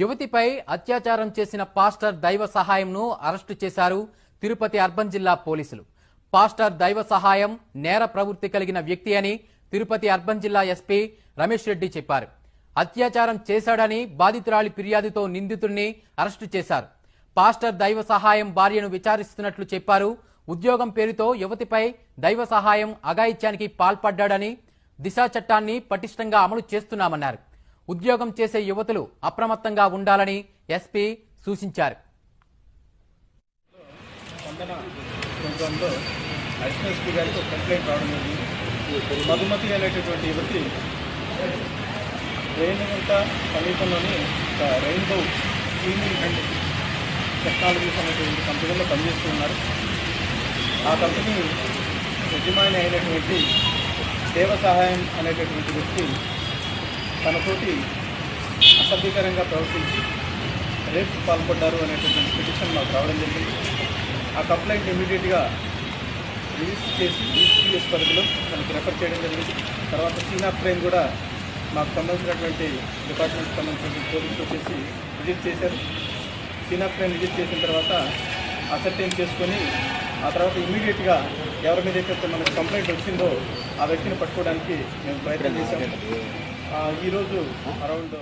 యువతిపై అత్యాచారం చేసిన పాస్టర్ దైవ సహాయంను అరెస్టు చేశారు తిరుపతి అర్బన్ జిల్లా పోలీసులు. పాస్టర్ దైవ సహాయం నేర ప్రవృత్తి కలిగిన వ్యక్తి అని తిరుపతి అర్బన్ జిల్లా ఎస్పీ రమేష్ రెడ్డి చెప్పారు. అత్యాచారం చేశాడని బాధితురాలి ఫిర్యాదుతో నిందితుడిని అరెస్టు చేశారు. పాస్టర్ దైవ సహాయం భార్యను విచారిస్తున్నట్లు చెప్పారు. ఉద్యోగం పేరుతో యువతిపై దైవ సహాయం అఘాయిత్యానికి పాల్పడ్డాడని దిశా చట్టాన్ని పటిష్టంగా అమలు చేస్తున్నామన్నారు. ఉద్యోగం చేసే యువతులు అప్రమత్తంగా ఉండాలని ఎస్పీ సూచించారు. రావడం మధుమతి అనేటటువంటి యువతి రేణుగుంట సమీపంలోని ఒక రెయిన్బో క్లీనింగ్ అండ్ టెక్నాలజీస్ అనేటువంటి కంపెనీలో పనిచేస్తూ ఉన్నారు. ఆ కంపెనీ యజమాని అయినటువంటి దేవ సహాయం అనేటటువంటి వ్యక్తి తనతోటి అసభ్యకరంగా ప్రవర్తించి రేపు పాల్పడ్డారు అనేటువంటి పిటిషన్ మాకు రావడం జరిగింది. ఆ కంప్లైంట్ ఇమీడియట్గా రిజిస్టర్ చేసి ఈసీఎస్ పరిధిలో తనకు రెఫర్ చేయడం జరిగింది. తర్వాత సీనా ఫ్రేమ్ కూడా మాకు సంబంధించినటువంటి డిపార్ట్మెంట్కి సంబంధించినటువంటి పోలీసులు వచ్చేసి విజిట్ చేశారు. సీనా ఫ్రేమ్ విజిట్ చేసిన తర్వాత అసర్టైన్ చేసుకొని ఆ తర్వాత ఇమీడియట్గా ఎవరి మీద అయితే మనకు కంప్లైంట్ వచ్చిందో ఆ వ్యక్తిని పట్టుకోవడానికి మేము ప్రయత్నం చేశాము ఈరోజు అరౌండ్